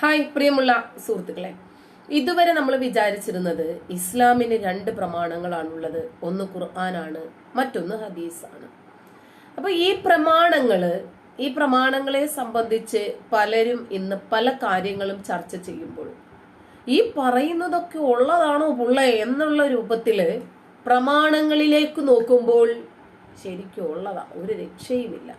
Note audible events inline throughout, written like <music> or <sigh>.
Hi പ്രിയമുള്ള സുഹൃത്തുക്കളെ. ഇതുവരെ നമ്മൾ വിചാരിച്ചിരുന്നത് ഇസ്ലാമിന് രണ്ട് പ്രമാണങ്ങളാണുള്ളത്. ഒന്ന് ഖുർആനാണ് മറ്റൊന്ന് ഹദീസാണ്. അപ്പൊ ഈ പ്രമാണങ്ങൾ ഈ പ്രമാണങ്ങളെ സംബന്ധിച്ച് പലരും ഇന്ന് പല കാര്യങ്ങളും ചർച്ച ചെയ്യുമ്പോൾ ഈ പറയുന്നതൊക്കെ ഉള്ളതാണോ പുള്ള എന്നുള്ള രൂപത്തിൽ പ്രമാണങ്ങളിലേക്ക് നോക്കുമ്പോൾ ശരിക്കും ഉള്ളതാ. ഒരു രക്ഷയുമില്ല.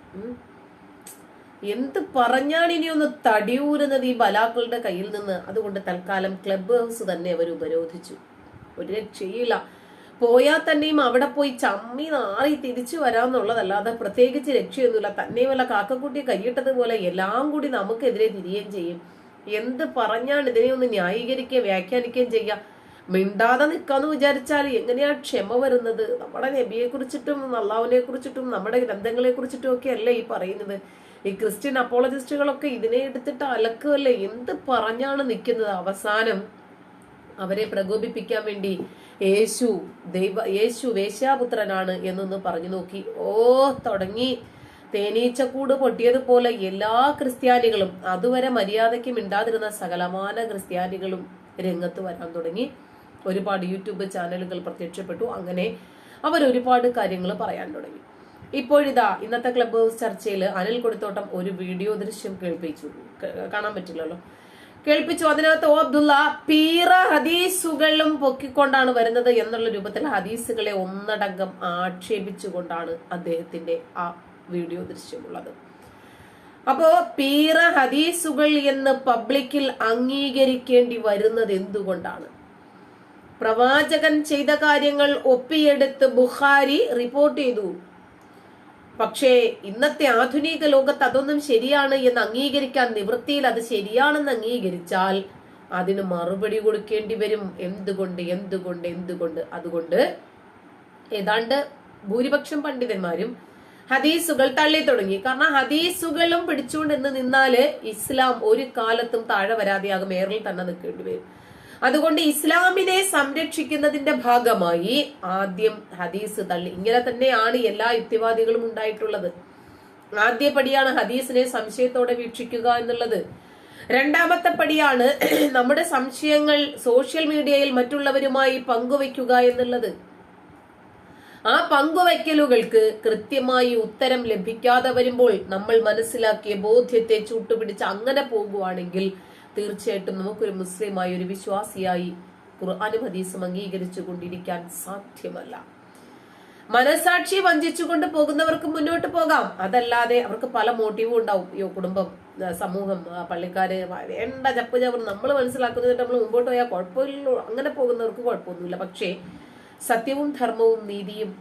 എന്ത് പറഞ്ഞാണ് ഇനി ഒന്ന് തടിയൂരുന്നത് ഈ ബലാക്കളുടെ കയ്യിൽ നിന്ന്? അതുകൊണ്ട് തൽക്കാലം ക്ലബ് ഹൗസ് തന്നെ അവർ ഉപരോധിച്ചു. ഒരു രക്ഷയില്ല പോയാൽ തന്നെയും അവിടെ പോയി ചമ്മി നാറി തിരിച്ചു വരാമെന്നുള്ളതല്ലാതെ പ്രത്യേകിച്ച് രക്ഷയൊന്നുമില്ല. തന്നെയുമല്ല കാക്കക്കുട്ടി കൈയിട്ടതുപോലെ എല്ലാം കൂടി നമുക്കെതിരെ തിരിയുകയും ചെയ്യും. എന്ത് പറഞ്ഞാണ് ഇതിനെ ഒന്ന് ന്യായീകരിക്കുകയും വ്യാഖ്യാനിക്കുകയും ചെയ്യാം മിണ്ടാതെ നിൽക്കാന്ന് വിചാരിച്ചാൽ എങ്ങനെയാണ് ക്ഷമ വരുന്നത്? നമ്മുടെ നബിയെ കുറിച്ചിട്ടും അള്ളാഹുവിനെ കുറിച്ചിട്ടും നമ്മുടെ ഗ്രന്ഥങ്ങളെ കുറിച്ചിട്ടും ഒക്കെ അല്ലേ ഈ പറയുന്നത്. ഈ ക്രിസ്ത്യൻ അപ്പോളജിസ്റ്റുകളൊക്കെ ഇതിനെ എടുത്തിട്ട് അലക്കുകല്ലേ എന്ത് പറഞ്ഞാണ് നിൽക്കുന്നത് അവസാനം അവരെ പ്രകോപിപ്പിക്കാൻ വേണ്ടി യേശു ദൈവ യേശു വേശ്യാപുത്രനാണ് എന്നൊന്ന് പറഞ്ഞു നോക്കി. ഓ തുടങ്ങി. തേനീച്ചക്കൂട് പൊട്ടിയതുപോലെ എല്ലാ ക്രിസ്ത്യാനികളും അതുവരെ മര്യാദയ്ക്ക് മിണ്ടാതിരുന്ന സകലമാന ക്രിസ്ത്യാനികളും രംഗത്ത് വരാൻ തുടങ്ങി. ഒരുപാട് യൂട്യൂബ് ചാനലുകൾ പ്രത്യക്ഷപ്പെട്ടു. അങ്ങനെ അവർ ഒരുപാട് കാര്യങ്ങൾ പറയാൻ തുടങ്ങി. ഇപ്പോഴിതാ ഇന്നത്തെ ക്ലബ് ഹൗസ് ചർച്ചയിൽ അനിൽ കൊടുത്തോട്ടം ഒരു വീഡിയോ ദൃശ്യം കേൾപ്പിച്ചു. കാണാൻ പറ്റില്ലല്ലോ. കേൾപ്പിച്ചു. അതിനകത്ത് ഓ അബ്ദുള്ള പീറ ഹദീസുകളും പൊക്കിക്കൊണ്ടാണ് വരുന്നത് എന്നുള്ള രൂപത്തിൽ ഹദീസുകളെ ഒന്നടങ്കം ആക്ഷേപിച്ചുകൊണ്ടാണ് അദ്ദേഹത്തിന്റെ ആ വീഡിയോ ദൃശ്യമുള്ളത്. അപ്പോ പീറ ഹദീസുകൾ എന്ന് പബ്ലിക്കിൽ അംഗീകരിക്കേണ്ടി വരുന്നത് എന്തുകൊണ്ടാണ്? പ്രവാചകൻ ചെയ്ത കാര്യങ്ങൾ ഒപ്പിയെടുത്ത് ബുഖാരി റിപ്പോർട്ട് ചെയ്തു. പക്ഷേ ഇന്നത്തെ ആധുനിക ലോകത്ത് അതൊന്നും ശരിയാണ് എന്ന് അംഗീകരിക്കാൻ നിവൃത്തിയിൽ അത് ശരിയാണെന്ന് അംഗീകരിച്ചാൽ അതിന് മറുപടി കൊടുക്കേണ്ടി വരും. എന്തുകൊണ്ട് എന്തുകൊണ്ട് എന്തുകൊണ്ട്? അതുകൊണ്ട് ഏതാണ്ട് ഭൂരിപക്ഷം പണ്ഡിതന്മാരും ഹദീസുകൾ തള്ളി തുടങ്ങി. കാരണം ഹദീസുകളും പിടിച്ചുകൊണ്ട് നിന്നാൽ ഇസ്ലാം ഒരു കാലത്തും താഴെ വരാതെയാകും ഏറിൽ തന്നെ നിൽക്കേണ്ടി വരും. അതുകൊണ്ട് ഇസ്ലാമിനെ സംരക്ഷിക്കുന്നതിന്റെ ഭാഗമായി ആദ്യം ഹദീസ് തള്ളി. ഇങ്ങനെ തന്നെയാണ് എല്ലാ യുക്തിവാദികളും ഉണ്ടായിട്ടുള്ളത്. ആദ്യപടിയാണ് ഹദീസിനെ സംശയത്തോടെ വീക്ഷിക്കുക എന്നുള്ളത്. രണ്ടാമത്തെ പടിയാണ് <clears throat> നമ്മുടെ സംശയങ്ങൾ സോഷ്യൽ മീഡിയയിൽ മറ്റുള്ളവരുമായി പങ്കുവയ്ക്കുക എന്നുള്ളത്. ആ പങ്കുവയ്ക്കലുകൾക്ക് കൃത്യമായി ഉത്തരം ലഭിക്കാതെ വരുമ്പോൾ നമ്മൾ മനസ്സിലാക്കിയ ബോധ്യത്തെ ചൂട്ടുപിടിച്ച് അങ്ങനെ പോകുവാണെങ്കിൽ തീർച്ചയായിട്ടും നമുക്കൊരു മുസ്ലിമായി ഒരു വിശ്വാസിയായി ഖുർആാനും അംഗീകരിച്ചു കൊണ്ടിരിക്കാൻ സാധ്യമല്ല. മനസാക്ഷി വഞ്ചിച്ചുകൊണ്ട് പോകുന്നവർക്ക് മുന്നോട്ട് പോകാം. അതല്ലാതെ അവർക്ക് പല മോട്ടീവും ഉണ്ടാവും. അയ്യോ കുടുംബം സമൂഹം പള്ളിക്കാര് വേണ്ട ചപ്പ് ചവർ നമ്മൾ മനസ്സിലാക്കുന്നത് നമ്മൾ മുമ്പോട്ട് പോയാൽ കുഴപ്പമില്ല. അങ്ങനെ പോകുന്നവർക്ക് കുഴപ്പമൊന്നുമില്ല. പക്ഷേ സത്യവും ധർമ്മവും നീതിയും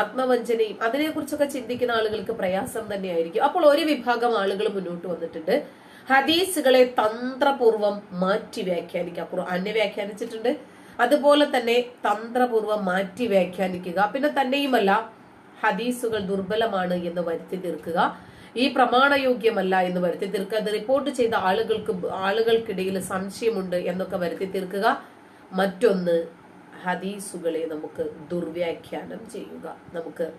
ആത്മവഞ്ചനയും അതിനെക്കുറിച്ചൊക്കെ ചിന്തിക്കുന്ന ആളുകൾക്ക് പ്രയാസം തന്നെയായിരിക്കും. അപ്പോൾ ഒരു വിഭാഗം ആളുകൾ മുന്നോട്ട് വന്നിട്ടുണ്ട്. ഹദീസുകളെ തന്ത്രപൂർവം മാറ്റി വ്യാഖ്യാനിക്കുക. ഖുർആനെ വ്യാഖ്യാനിച്ചിട്ടുണ്ട്. അതുപോലെ തന്നെ തന്ത്രപൂർവം മാറ്റി വ്യാഖ്യാനിക്കുക. പിന്നെ തന്നെയുമല്ല ഹദീസുകൾ ദുർബലമാണ് എന്ന് വരുത്തി തീർക്കുക. ഈ പ്രമാണയോഗ്യമല്ല എന്ന് വരുത്തി തീർക്കുക. അത് റിപ്പോർട്ട് ചെയ്ത ആളുകൾക്ക് ആളുകൾക്കിടയിൽ സംശയമുണ്ട് എന്നൊക്കെ വരുത്തി തീർക്കുക. മറ്റൊന്ന് ഹദീസുകളെ നമുക്ക് ദുർവ്യാഖ്യാനം ചെയ്യുക. നമുക്ക്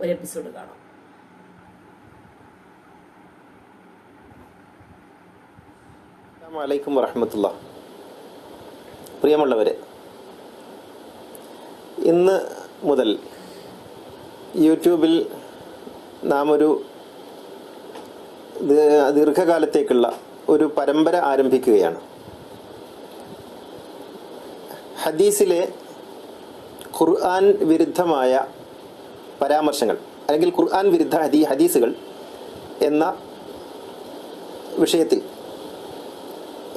ഒരു എപ്പിസോഡ് കാണാം. വലൈക്കും വറഹമത്തുള്ള പ്രിയമുള്ളവരെ ഇന്ന് മുതൽ യൂട്യൂബിൽ നാം ഒരു ദീർഘകാലത്തേക്കുള്ള ഒരു പരമ്പര ആരംഭിക്കുകയാണ്. ഹദീസിലെ ഖുർആൻ വിരുദ്ധമായ പരാമർശങ്ങൾ അല്ലെങ്കിൽ ഖുർആൻ വിരുദ്ധ ഹദീ ഹദീസുകൾ എന്ന വിഷയത്തിൽ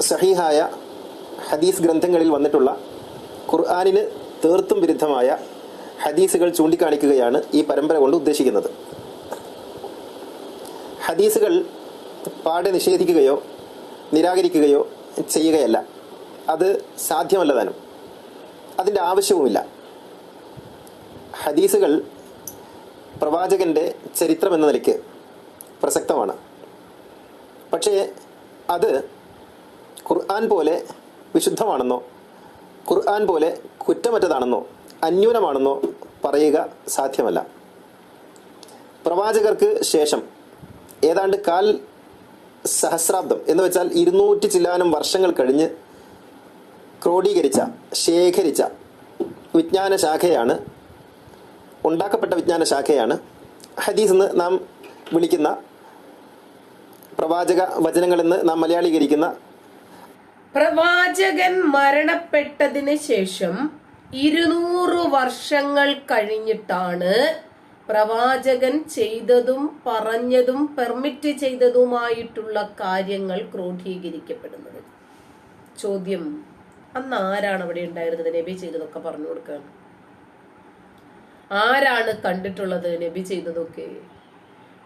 സഹീഹായ ഹദീസ് ഗ്രന്ഥങ്ങളിൽ വന്നിട്ടുള്ള ഖുർആാനിന് തീർത്തും വിരുദ്ധമായ ഹദീസുകൾ ചൂണ്ടിക്കാണിക്കുകയാണ് ഈ പരമ്പര കൊണ്ട് ഉദ്ദേശിക്കുന്നത്. ഹദീസുകൾ പാടെ നിഷേധിക്കുകയോ നിരാകരിക്കുകയോ ചെയ്യുകയല്ല. അത് സാധ്യമല്ലതാനും. അതിന്റെ ആവശ്യവുമില്ല. ഹദീസുകൾ പ്രവാചകന്റെ ചരിത്രം എന്ന നിലയ്ക്ക് പ്രസക്തമാണ്. പക്ഷേ അത് ഖുർആൻ പോലെ വിശുദ്ധമാണെന്നോ ഖുർആൻ പോലെ കുറ്റമറ്റതാണെന്നോ അന്യൂനമാണെന്നോ പറയുക സാധ്യമല്ല. പ്രവാചകർക്ക് ശേഷം ഏതാണ്ട് കാൽ സഹസ്രാബ്ദം എന്ന് വെച്ചാൽ ഇരുന്നൂറ്റി ചില്ലാനും വർഷങ്ങൾ കഴിഞ്ഞ് ക്രോഡീകരിച്ച ശേഖരിച്ച വിജ്ഞാന ശാഖയാണ് ഉണ്ടാക്കപ്പെട്ട വിജ്ഞാന ശാഖയാണ് ഹദീസ് എന്ന് നാം വിളിക്കുന്ന പ്രവാചക വചനങ്ങളെന്ന് നാം മലയാളീകരിക്കുന്ന പ്രവാചകൻ മരണപ്പെട്ടതിന് ശേഷം ഇരുന്നൂറ് വർഷങ്ങൾ കഴിഞ്ഞിട്ടാണ് പ്രവാചകൻ ചെയ്തതും പറഞ്ഞതും പെർമിറ്റ് ചെയ്തതുമായിട്ടുള്ള കാര്യങ്ങൾ ക്രോഡീകരിക്കപ്പെടുന്നത്. ചോദ്യം അന്ന് ആരാണ് അവിടെ ഉണ്ടായിരുന്നത്? നബി ചെയ്തതൊക്കെ പറഞ്ഞു കൊടുക്കാൻ. ആരാണ് കണ്ടിട്ടുള്ളത് നബി ചെയ്തതൊക്കെ?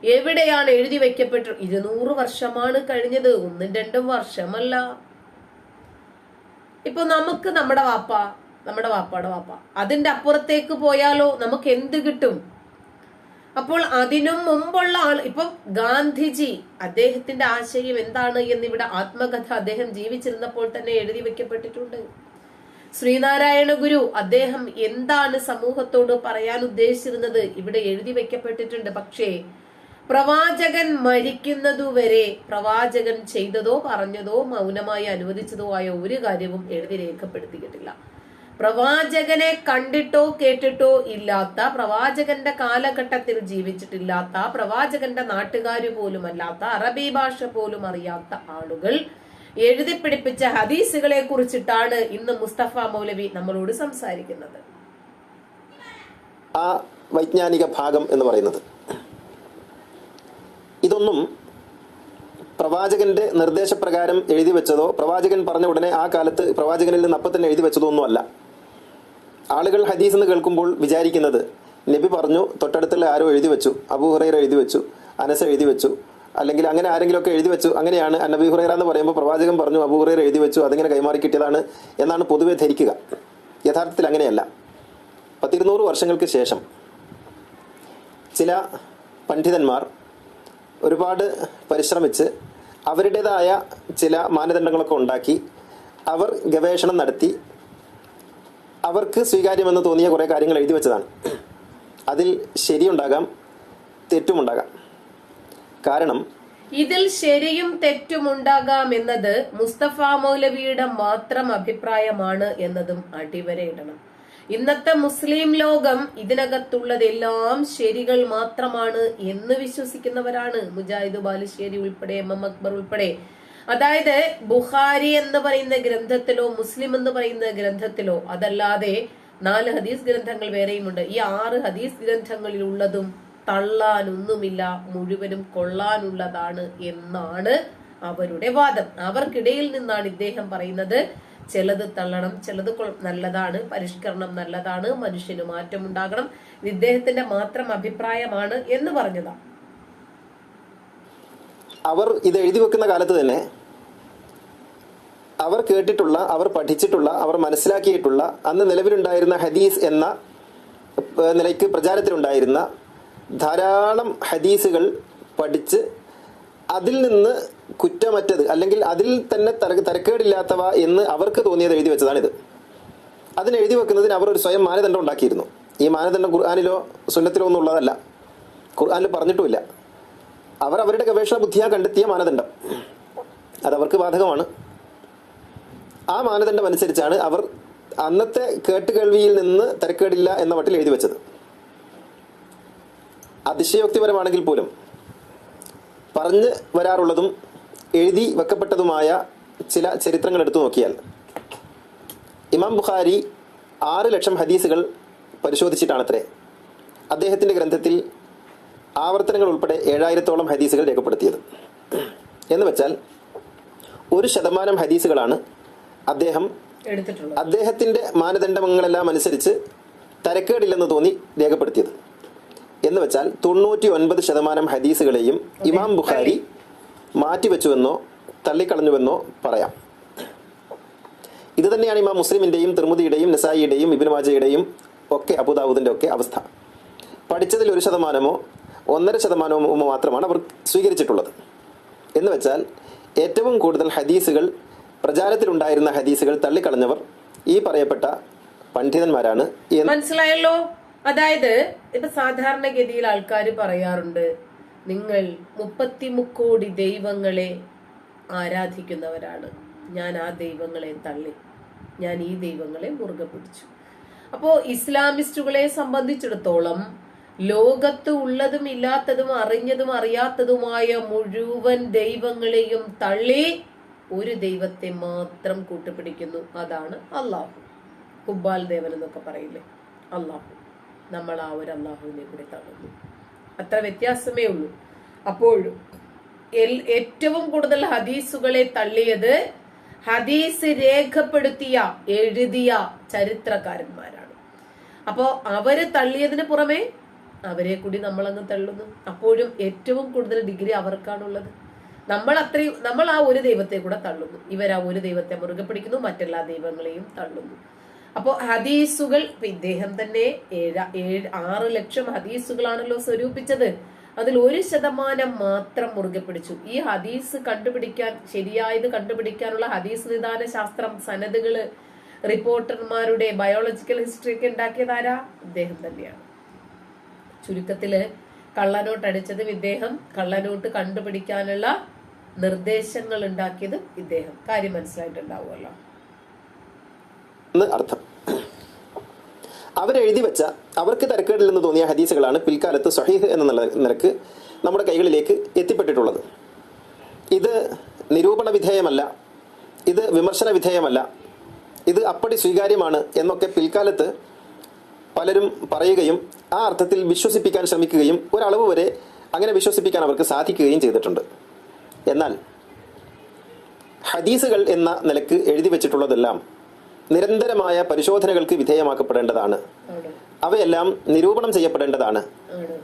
എവിടെയാണ് എഴുതി വെക്കപ്പെട്ടു ഇരുന്നൂറ് വർഷമാണ് കഴിഞ്ഞത്. ഒന്നും രണ്ടും വർഷമല്ല. ഇപ്പൊ നമുക്ക് നമ്മുടെ വാപ്പ നമ്മുടെ വാപ്പയുടെ വാപ്പ. അതിന്റെ അപ്പുറത്തേക്ക് പോയാലോ നമുക്ക് എന്ത് കിട്ടും? അപ്പോൾ അതിനും മുമ്പുള്ള ആൾ ഇപ്പൊ ഗാന്ധിജി അദ്ദേഹത്തിന്റെ ആശയം എന്താണ് എന്നിവിടെ ആത്മകഥ അദ്ദേഹം ജീവിച്ചിരുന്നപ്പോൾ തന്നെ എഴുതി വെക്കപ്പെട്ടിട്ടുണ്ട്. ശ്രീനാരായണ ഗുരു അദ്ദേഹം എന്താണ് സമൂഹത്തോട് പറയാൻ ഉദ്ദേശിച്ചിരുന്നത്? ഇവിടെ എഴുതി വെക്കപ്പെട്ടിട്ടുണ്ട്. പക്ഷേ പ്രവാചകൻ മരിക്കുന്നതുവരെ പ്രവാചകൻ ചെയ്തതോ പറഞ്ഞതോ മൗനമായി അനുവദിച്ചതോ ആയ ഒരു കാര്യവും എഴുതി രേഖപ്പെടുത്തിയിട്ടില്ല. പ്രവാചകനെ കണ്ടിട്ടോ കേട്ടിട്ടോ ഇല്ലാത്ത പ്രവാചകന്റെ കാലഘട്ടത്തിൽ ജീവിച്ചിട്ടില്ലാത്ത പ്രവാചകന്റെ നാട്ടുകാര് പോലും അല്ലാത്ത അറബി ഭാഷ പോലും അറിയാത്ത ആളുകൾ എഴുതി പിടിപ്പിച്ച ഹദീസുകളെ കുറിച്ചിട്ടാണ് ഇന്ന് മുസ്തഫ മൗലവി നമ്മളോട് സംസാരിക്കുന്നത്. ആ വൈജ്ഞാനിക ഭാഗം എന്ന് പറയുന്നത്. ഇതൊന്നും പ്രവാചകന്റെ നിർദ്ദേശപ്രകാരം എഴുതി വെച്ചതോ പ്രവാചകൻ പറഞ്ഞ ഉടനെ ആ കാലത്ത് പ്രവാചകനിൽ നിന്ന് അപ്പം തന്നെ എഴുതി വെച്ചതോ ഒന്നുമല്ല ആളുകൾ ഹദീസ് എന്ന് കേൾക്കുമ്പോൾ വിചാരിക്കുന്നത് നബി പറഞ്ഞു തൊട്ടടുത്തുള്ള ആരോ എഴുതി വെച്ചു അബൂ ഹുറൈറ എഴുതി വെച്ചു അനസ എഴുതി വെച്ചു അല്ലെങ്കിൽ അങ്ങനെ ആരെങ്കിലുമൊക്കെ എഴുതി വെച്ചു അങ്ങനെയാണ് നബി ഹുറൈറ എന്ന് പറയുമ്പോൾ പ്രവാചകൻ പറഞ്ഞു അബൂ ഹുറൈറ എഴുതി വെച്ചു അതിങ്ങനെ കൈമാറി കിട്ടിയതാണ് എന്നാണ് പൊതുവെ ധരിക്കുക. യഥാർത്ഥത്തിൽ അങ്ങനെയല്ല. പത്തിരുന്നൂറ് വർഷങ്ങൾക്ക് ശേഷം ചില പണ്ഡിതന്മാർ ഒരുപാട് പരിശ്രമിച്ച് അവരുടേതായ ചില മാനദണ്ഡങ്ങളൊക്കെ ഉണ്ടാക്കി അവർ ഗവേഷണം നടത്തി അവർക്ക് സ്വീകാര്യമെന്ന് തോന്നിയ കുറേ കാര്യങ്ങൾ എഴുതി വെച്ചതാണ്. അതിൽ ശരിയുണ്ടാകാം തെറ്റുമുണ്ടാകാം. കാരണം ഇതിൽ ശരിയും തെറ്റും ഉണ്ടാകാം എന്നത് മുസ്തഫ മൗലവിയുടെ മാത്രം അഭിപ്രായമാണ് എന്നതും അടിവരയിടണം. ഇന്നത്തെ മുസ്ലിം ലോകം ഇതിനകത്തുള്ളതെല്ലാം ശരികൾ മാത്രമാണ് എന്ന് വിശ്വസിക്കുന്നവരാണ് മുജാഹിദ് ബാലുശ്ശേരി ഉൾപ്പെടെ എം എം അക്ബർ ഉൾപ്പെടെ. അതായത് ബുഹാരി എന്ന് പറയുന്ന ഗ്രന്ഥത്തിലോ മുസ്ലിം എന്ന് പറയുന്ന ഗ്രന്ഥത്തിലോ അതല്ലാതെ നാല് ഹദീസ് ഗ്രന്ഥങ്ങൾ വേറെയുമുണ്ട്. ഈ ആറ് ഹദീസ് ഗ്രന്ഥങ്ങളിൽ ഉള്ളതും തള്ളാനൊന്നുമില്ല മുഴുവനും കൊള്ളാനുള്ളതാണ് എന്നാണ് അവരുടെ വാദം. അവർക്കിടയിൽ നിന്നാണ് ഇദ്ദേഹം പറയുന്നത്. ചിലത് തള്ളണം ചിലത് നല്ലതാണ് പരിഷ്കരണം നല്ലതാണ് മനുഷ്യന് മാറ്റം ഉണ്ടാകണം. ഇത് ഇദ്ദേഹത്തിന്റെ മാത്രം അഭിപ്രായമാണ് എന്ന് പറഞ്ഞതാണ് അവർ ഇത് എഴുതി വെക്കുന്ന കാലത്ത് തന്നെ അവർ കേട്ടിട്ടുള്ള അവർ പഠിച്ചിട്ടുള്ള അവർ മനസ്സിലാക്കിയിട്ടുള്ള അന്ന് നിലവിലുണ്ടായിരുന്ന ഹദീസ് എന്ന നിലയ്ക്ക് പ്രചാരത്തിലുണ്ടായിരുന്ന ധാരാളം ഹദീസുകൾ പഠിച്ച് അതിൽ നിന്ന് കുറ്റമറ്റത് അല്ലെങ്കിൽ അതിൽ തന്നെ തര- തരക്കേടില്ലാത്തവ എന്ന് അവർക്ക് തോന്നിയത് എഴുതി വെച്ചതാണിത്. അതിന് എഴുതി വെക്കുന്നതിന് അവർ ഒരു സ്വയം മാനദണ്ഡം ഉണ്ടാക്കിയിരുന്നു. ഈ മാനദണ്ഡം ഖുർആാനിലോ സുന്നത്തിലോ ഒന്നും ഉള്ളതല്ല. ഖുർആാനിൽ പറഞ്ഞിട്ടുമില്ല. അവർ അവരുടെ ഗവേഷണ ബുദ്ധിയാ കണ്ടെത്തിയ മാനദണ്ഡം. അതവർക്ക് ബാധകമാണ്. ആ മാനദണ്ഡം അനുസരിച്ചാണ് അവർ അന്നത്തെ കേട്ടുകേൾവിയിൽ നിന്ന് തരക്കേടില്ല എന്ന വട്ടിൽ എഴുതി വെച്ചത്. അതിശയോക്തിപരമാണെങ്കിൽ പോലും പറഞ്ഞ് വരാറുള്ളതും എഴുതി വെക്കപ്പെട്ടതുമായ ചില ചരിത്രങ്ങൾ എടുത്തു നോക്കിയാൽ. ഇമാം ബുഖാരി ആറ് ലക്ഷം ഹദീസുകൾ പരിശോധിച്ചിട്ടാണത്രേ. അദ്ദേഹത്തിന്റെ ഗ്രന്ഥത്തിൽ ആവർത്തനങ്ങൾ ഉൾപ്പെടെ ഏഴായിരത്തോളം ഹദീസുകൾ രേഖപ്പെടുത്തിയത്. എന്ന് വെച്ചാൽ ഒരു ശതമാനം ഹദീസുകളാണ് അദ്ദേഹം അദ്ദേഹത്തിന്റെ അദ്ദേഹത്തിന്റെ മാനദണ്ഡങ്ങളെല്ലാം അനുസരിച്ച് തരക്കേടില്ലെന്ന് തോന്നി രേഖപ്പെടുത്തിയത്. എന്ന് വെച്ചാൽ തൊണ്ണൂറ്റി ഒൻപത് ശതമാനം ഹദീസുകളെയും ഇമാം ബുഖാരി മാറ്റിവെച്ചുവെന്നോ തള്ളിക്കളഞ്ഞുവെന്നോ പറയാം. ഇത് തന്നെയാണ് ഇമാം മുസ്ലിമിന്റെയും തിർമുദിയുടെയും നിസായിയുടെയും ഇബിൻ മാജയുടെയും ഒക്കെ അബുദാബുദിന്റെ ഒക്കെ അവസ്ഥ. പഠിച്ചതിൽ ഒരു ശതമാനമോ ഒന്നര ശതമാനമോ മാത്രമാണ് അവർ സ്വീകരിച്ചിട്ടുള്ളത്. എന്ന് വെച്ചാൽ ഏറ്റവും കൂടുതൽ ഹദീസുകൾ പ്രചാരത്തിലുണ്ടായിരുന്ന ഹദീസുകൾ തള്ളിക്കളഞ്ഞവർ ഈ പറയപ്പെട്ട പണ്ഡിതന്മാരാണ് മനസ്സിലായല്ലോ? അതായത് ഇപ്പൊ സാധാരണഗതിയിൽ ആൾക്കാർ പറയാറുണ്ട്. നിങ്ങൾ മുപ്പത്തിമുക്കോടി ദൈവങ്ങളെ ആരാധിക്കുന്നവരാണ്. ഞാൻ ആ ദൈവങ്ങളെ തള്ളി. ഞാൻ ഈ ദൈവങ്ങളെ മുറുകെ പിടിച്ചു. അപ്പോ ഇസ്ലാമിസ്റ്റുകളെ സംബന്ധിച്ചിടത്തോളം ലോകത്ത് ഉള്ളതും ഇല്ലാത്തതും അറിഞ്ഞതും അറിയാത്തതുമായ മുഴുവൻ ദൈവങ്ങളെയും തള്ളി ഒരു ദൈവത്തെ മാത്രം കൂട്ടുപിടിക്കുന്നു. അതാണ് അള്ളാഹു ഹുബാൽ ദേവൻ എന്നൊക്കെ പറയില്ലേ? അള്ളാഹു നമ്മൾ ആ ഒരു അള്ളാഹുവിനെ കൂടി തള്ളുന്നു. അത്ര വ്യത്യാസമേ ഉള്ളൂ. അപ്പോൾ ഏറ്റവും കൂടുതൽ ഹദീസുകളെ തള്ളിയത് ഹദീസ് രേഖപ്പെടുത്തിയ എഴുതിയ ചരിത്രകാരന്മാരാണ്. അപ്പോ അവർ തള്ളിയതിന് പുറമെ അവരെ കൂടി നമ്മളങ്ങ് തള്ളുന്നു. അപ്പോഴും ഏറ്റവും കൂടുതൽ ഡിഗ്രി അവർക്കാണുള്ളത്. നമ്മൾ അത്രയും നമ്മൾ ആ ഒരു ദൈവത്തെ കൂടെ തള്ളുന്നു. ഇവർ ആ ഒരു ദൈവത്തെ മുറുകെ പിടിക്കുന്നു മറ്റെല്ലാ ദൈവങ്ങളെയും തള്ളുന്നു. അപ്പോ ഹദീസുകൾ ഇദ്ദേഹം തന്നെ ഏഴ് ഏഴ് ആറ് ലക്ഷം ഹദീസുകളാണല്ലോ സ്വരൂപിച്ചത്. അതിൽ ഒരു ശതമാനം മാത്രം മുറുകെ പിടിച്ചു. ഈ ഹദീസ് കണ്ടുപിടിക്കാൻ ശരിയായത് കണ്ടുപിടിക്കാനുള്ള ഹദീസ് നിദാന ശാസ്ത്രം സനദുകൾ റിപ്പോർട്ടർമാരുടെ ബയോളജിക്കൽ ഹിസ്റ്ററി ഒക്കെ ഉണ്ടാക്കിയത് ആരാ? ഇദ്ദേഹം തന്നെയാണ്. ചുരുക്കത്തിൽ കള്ളനോട്ട് അടിച്ചതും ഇദ്ദേഹം കള്ളനോട്ട് കണ്ടുപിടിക്കാനുള്ള നിർദ്ദേശങ്ങൾ ഉണ്ടാക്കിയതും ഇദ്ദേഹം. കാര്യം മനസ്സിലായിട്ടുണ്ടാവുമല്ലോ. എന്ന് അർത്ഥം. അവരെഴുതി വെച്ച അവർക്ക് തരക്കേടില്ലെന്ന് തോന്നിയ ഹദീസുകളാണ് പിൽക്കാലത്ത് സഹീഹ് എന്ന നില- നിലയ്ക്ക് നമ്മുടെ കൈകളിലേക്ക് എത്തിപ്പെട്ടിട്ടുള്ളത്. ഇത് നിരൂപണ വിധേയമല്ല ഇത് വിമർശന വിധേയമല്ല ഇത് അപ്പടി സ്വീകാര്യമാണ് എന്നൊക്കെ പിൽക്കാലത്ത് പലരും പറയുകയും ആ അർത്ഥത്തിൽ വിശ്വസിപ്പിക്കാൻ ശ്രമിക്കുകയും ഒരളവ് വരെ അങ്ങനെ വിശ്വസിപ്പിക്കാൻ അവർക്ക് സാധിക്കുകയും ചെയ്തിട്ടുണ്ട്. എന്നാൽ ഹദീസുകൾ എന്ന നിലയ്ക്ക് എഴുതി വെച്ചിട്ടുള്ളതെല്ലാം നിരന്തരമായ പരിശോധനകൾക്ക് വിധേയമാക്കപ്പെടേണ്ടതാണ്. അവയെല്ലാം നിരൂപണം ചെയ്യപ്പെടേണ്ടതാണ്.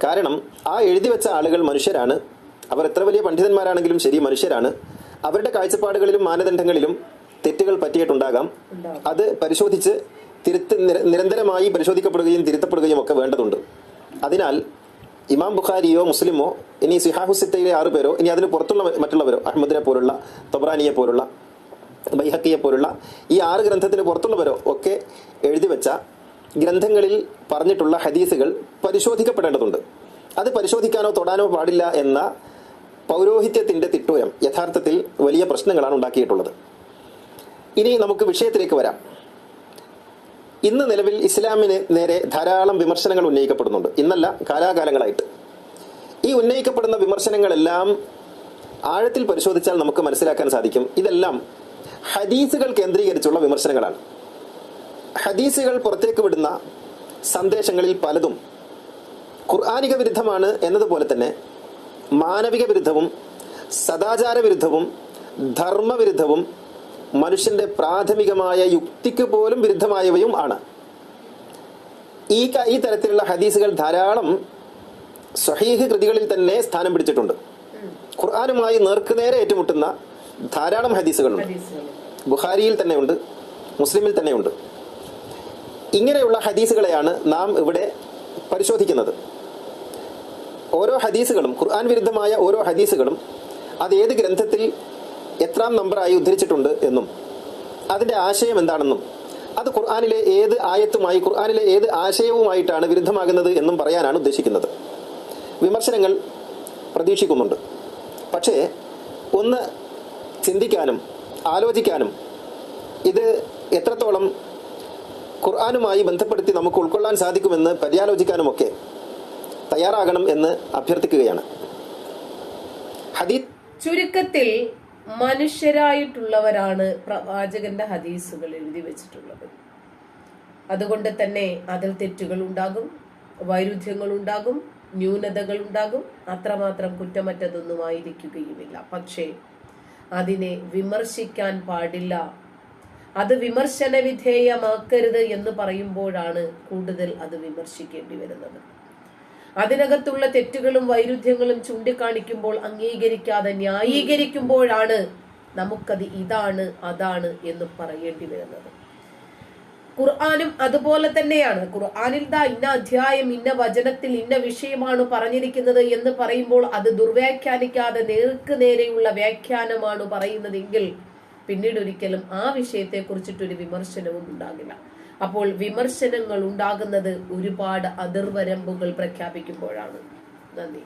കാരണം ആ എഴുതി വെച്ച ആളുകൾ മനുഷ്യരാണ്. അവർ എത്ര വലിയ പണ്ഡിതന്മാരാണെങ്കിലും ശരി മനുഷ്യരാണ്. അവരുടെ കാഴ്ചപ്പാടുകളിലും മാനദണ്ഡങ്ങളിലും തെറ്റുകൾ പറ്റിയിട്ടുണ്ടാകാം. അത് പരിശോധിച്ച് തിരുത്ത് നിര- നിരന്തരമായി പരിശോധിക്കപ്പെടുകയും തിരുത്തപ്പെടുകയും ഒക്കെ വേണ്ടതുണ്ട്. അതിനാൽ ഇമാം ബുഖാരിയോ മുസ്ലിമോ ഇനി സിഹാഹുസിത്തയിലെ ആറ് പേരോ ഇനി അതിന് പുറത്തുള്ള മറ്റുള്ളവരോ അഹമ്മദിനെ പോലുള്ള തൊബ്രാനിയെ പോലുള്ള ബൈഹക്കിയെ പോലുള്ള ഈ ആറ് ഗ്രന്ഥത്തിന് പുറത്തുള്ളവരോ ഒക്കെ എഴുതി വെച്ച ഗ്രന്ഥങ്ങളിൽ പറഞ്ഞിട്ടുള്ള ഹദീസുകൾ പരിശോധിക്കപ്പെടേണ്ടതുണ്ട്. അത് പരിശോധിക്കാനോ തൊടാനോ പാടില്ല എന്ന പൗരോഹിത്യത്തിന്റെ തിട്ടോയം യഥാർത്ഥത്തിൽ വലിയ പ്രശ്നങ്ങളാണ് ഉണ്ടാക്കിയിട്ടുള്ളത്. ഇനി നമുക്ക് വിഷയത്തിലേക്ക് വരാം. ഇന്ന് നിലവിൽ ഇസ്ലാമിന് നേരെ ധാരാളം വിമർശനങ്ങൾ ഉന്നയിക്കപ്പെടുന്നുണ്ട്. ഇന്നല്ല കാലാകാലങ്ങളായിട്ട്. ഈ ഉന്നയിക്കപ്പെടുന്ന വിമർശനങ്ങളെല്ലാം ആഴത്തിൽ പരിശോധിച്ചാൽ നമുക്ക് മനസ്സിലാക്കാൻ സാധിക്കും. ഇതെല്ലാം ഹദീസുകൾ കേന്ദ്രീകരിച്ചുള്ള വിമർശനങ്ങളാണ്. ഹദീസുകൾ പുറത്തേക്ക് വിടുന്ന സന്ദേശങ്ങളിൽ പലതും ഖുർആാനിക വിരുദ്ധമാണ് എന്നതുപോലെ തന്നെ മാനവിക വിരുദ്ധവും സദാചാര വിരുദ്ധവും ധർമ്മവിരുദ്ധവും മനുഷ്യന്റെ പ്രാഥമികമായ യുക്തിക്ക് പോലും വിരുദ്ധമായവയും ആണ്. ഈ ഈ തരത്തിലുള്ള ഹദീസുകൾ ധാരാളം സ്വഹീഹ് കൃതികളിൽ തന്നെ സ്ഥാനം പിടിച്ചിട്ടുണ്ട്. ഖുർആാനുമായി നേർക്കുനേരെ ഏറ്റുമുട്ടുന്ന ധാരാളം ഹദീസുകളുണ്ട്. ബുഹാരിയിൽ തന്നെ ഉണ്ട് മുസ്ലിമിൽ തന്നെ ഉണ്ട് ഇങ്ങനെയുള്ള ഹദീസുകളെയാണ് നാം ഇവിടെ പരിശോധിക്കുന്നത്. ഓരോ ഹദീസുകളും ഖുർആൻ വിരുദ്ധമായ ഓരോ ഹദീസുകളും അത് ഏത് ഗ്രന്ഥത്തിൽ എത്രാം നമ്പറായി ഉദ്ധരിച്ചിട്ടുണ്ട് എന്നും അതിന്റെ ആശയം എന്താണെന്നും അത് ഖുർആാനിലെ ഏത് ആയത്തുമായി ഖുർആാനിലെ ഏത് ആശയവുമായിട്ടാണ് വിരുദ്ധമാകുന്നത് എന്നും പറയാനാണ് ഉദ്ദേശിക്കുന്നത്. വിമർശനങ്ങൾ പ്രതീക്ഷിക്കുന്നുണ്ട്. പക്ഷേ ഒന്ന് ചിന്തിക്കാനും ആലോചിക്കാനും ഇത് എത്രത്തോളം ഖുർആാനുമായി ബന്ധപ്പെടുത്തി നമുക്ക് ഉൾക്കൊള്ളാൻ സാധിക്കുമെന്ന് പര്യാലോചിക്കാനുമൊക്കെ തയ്യാറാകണം എന്ന് അഭ്യർത്ഥിക്കുകയാണ്. ചുരുക്കത്തിൽ മനുഷ്യരായിട്ടുള്ളവരാണ് പ്രവാചകന്റെ ഹദീസുകൾ എഴുതി വെച്ചിട്ടുള്ളത്. അതുകൊണ്ട് തന്നെ അതിൽ തെറ്റുകൾ ഉണ്ടാകും വൈരുദ്ധ്യങ്ങൾ ഉണ്ടാകും ന്യൂനതകൾ ഉണ്ടാകും അത്രമാത്രം കുറ്റമറ്റതൊന്നും ആയിരിക്കുകയുമില്ല. പക്ഷേ അതിനെ വിമർശിക്കാൻ പാടില്ല. അത് വിമർശന വിധേയമാക്കരുത് എന്ന് പറയുമ്പോഴാണ് കൂടുതൽ അത് വിമർശിക്കേണ്ടി വരുന്നത്. അതിനകത്തുള്ള തെറ്റുകളും വൈരുദ്ധ്യങ്ങളും ചൂണ്ടിക്കാണിക്കുമ്പോൾ അംഗീകരിക്കാതെ ന്യായീകരിക്കുമ്പോഴാണ് നമുക്കത് ഇതാണ് അതാണ് എന്ന് പറയേണ്ടി വരുന്നത്. ഖുർആാനും അതുപോലെ തന്നെയാണ്. ഖുർആാനിൽ ദാ ഇന്ന അധ്യായം ഇന്ന വചനത്തിൽ ഇന്ന വിഷയമാണ് പറഞ്ഞിരിക്കുന്നത് എന്ന് പറയുമ്പോൾ അത് ദുർവ്യാഖ്യാനിക്കാതെ നേർക്ക് നേരെയുള്ള വ്യാഖ്യാനമാണ് പറയുന്നതെങ്കിൽ പിന്നീട് ഒരിക്കലും ആ വിഷയത്തെ കുറിച്ചിട്ടൊരു വിമർശനവും ഉണ്ടാകില്ല. അപ്പോൾ വിമർശനങ്ങൾ ഉണ്ടാകുന്നത് ഒരുപാട് അതിർവരമ്പുകൾ പ്രഖ്യാപിക്കുമ്പോഴാണ്. നന്ദി.